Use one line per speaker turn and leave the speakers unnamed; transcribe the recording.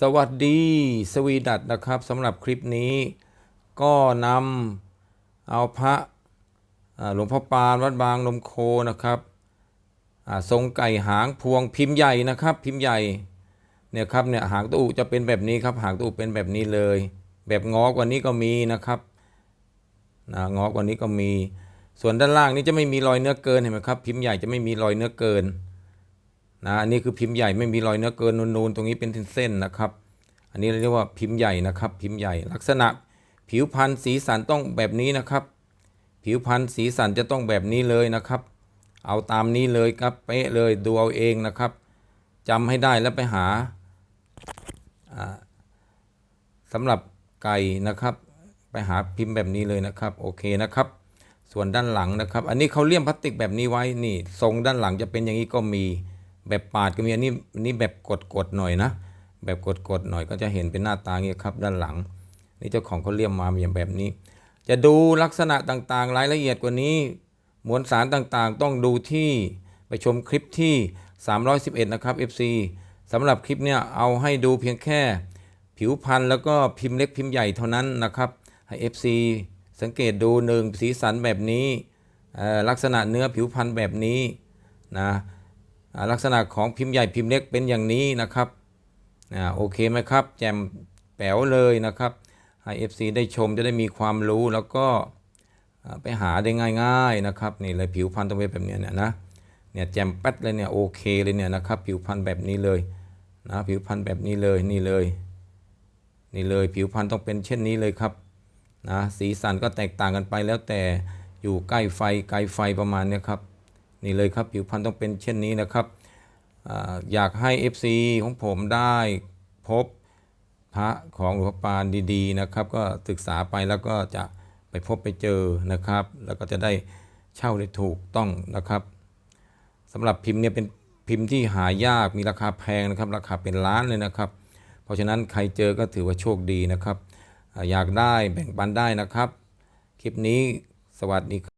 สวัสดีสวีดัตนะครับสำหรับคลิปนี้ ก็นำเอาพระหลวงพ่อปานวัดบางนมโคนะครับทรงไก่หางพวงพิมพ์ใหญ่นะครับ พิมพ์ใหญ่เนี่ยครับเนี่ยหางตู้จะเป็นแบบนี้ครับ หางตู้เป็นแบบนี้เลย แบบงอกว่านี้ก็มีนะครับนะงอกว่านี้ก็มี ส่วนด้านล่างนี้จะไม่มีรอยเนื้อเกินเห็นไหมครับ พิมพ์ใหญ่จะไม่มีรอยเนื้อเกิน นะอันนี้คือพิมพ์ใหญ่ไม่มีรอยเนื้อเกินนูนๆตรงนี้เป็นเส้นๆนะครับ อันนี้เราเรียกว่าพิมพ์ใหญ่นะครับ พิมพ์ใหญ่ ลักษณะผิวพันธุ์สีสันต้องแบบนี้นะครับ ผิวพันธุ์สีสันจะต้องแบบนี้เลยนะครับ เอาตามนี้เลยครับเป๊ะเลยดูเอาเองนะครับจำให้ได้แล้วไปหาอ่าสำหรับไก่นะครับ ไปหาพิมพ์แบบนี้เลยนะครับโอเคนะครับ ส่วนด้านหลังนะครับ อันนี้เขาเลี่ยมพลาสติกแบบนี้ไว้นี่ ทรงด้านหลังจะเป็นอย่างนี้ก็มี แบบปาดก็มีอันนี้อันนี้แบบกดๆหน่อยนะ แบบกดๆหน่อยก็จะเห็นเป็นหน้าตาอย่างนี้ครับ ด้านหลัง นี่เจ้าของเขาเลี่ยมมาอย่างแบบนี้ จะดูลักษณะต่างๆ รายละเอียดกว่านี้ มวลสารต่างๆ ต้องดูที่ไปชมคลิปที่ 311 นะครับ FC สำหรับคลิปเนี่ยเอาให้ดูเพียงแค่ ผิวพันธุ์แล้วก็พิมพ์เล็กพิมพ์ใหญ่เท่านั้นนะครับ ให้ FC สังเกตดูหนึ่งสีสันแบบนี้ลักษณะเนื้อผิวพันธุ์แบบนี้นะ ลักษณะของพิมพ์ใหญ่พิมพ์เล็กเป็นอย่างนี้นะครับอ่าโอเคไหมครับ แจมแป๋วเลยนะครับให้ FC ได้ชมจะได้มีความรู้แล้วก็ไปหาได้ง่าย ๆนะครับนี่เลยผิวพรรณต้องเป็นแบบนี้เนี่ยนะเนี่ยแจมแป๊ดเลยเนี่ยโอเคเลยเนี่ยนะครับผิวพรรณแบบนี้เลยนะผิวพรรณแบบนี้เลยนี่เลย นี่เลยผิวพรรณต้องเป็นเช่นนี้เลยครับนะสีสันก็แตกต่างกันไปแล้วแต่อยู่ใกล้ไฟไกลไฟประมาณเนี้ยครับ นี่เลยครับผิวพรรณต้องเป็นเช่นนี้นะครับออยากให้ FC ของผมได้พบพระของหลวงพ่อปานดีๆนะครับ ก็ศึกษาไปแล้วก็จะไปพบไปเจอนะครับ แล้วก็จะได้เช่าได้ถูกต้องนะครับสำหรับพิมพ์เนี่ยเป็นพิมพ์ที่หายากมีราคาแพงนะครับ ราคาเป็นล้านเลยนะครับ เพราะฉะนั้นใครเจอก็ถือว่าโชคดีนะครับ อยากได้แบ่งปันได้นะครับ คลิปนี้สวัสดีครับ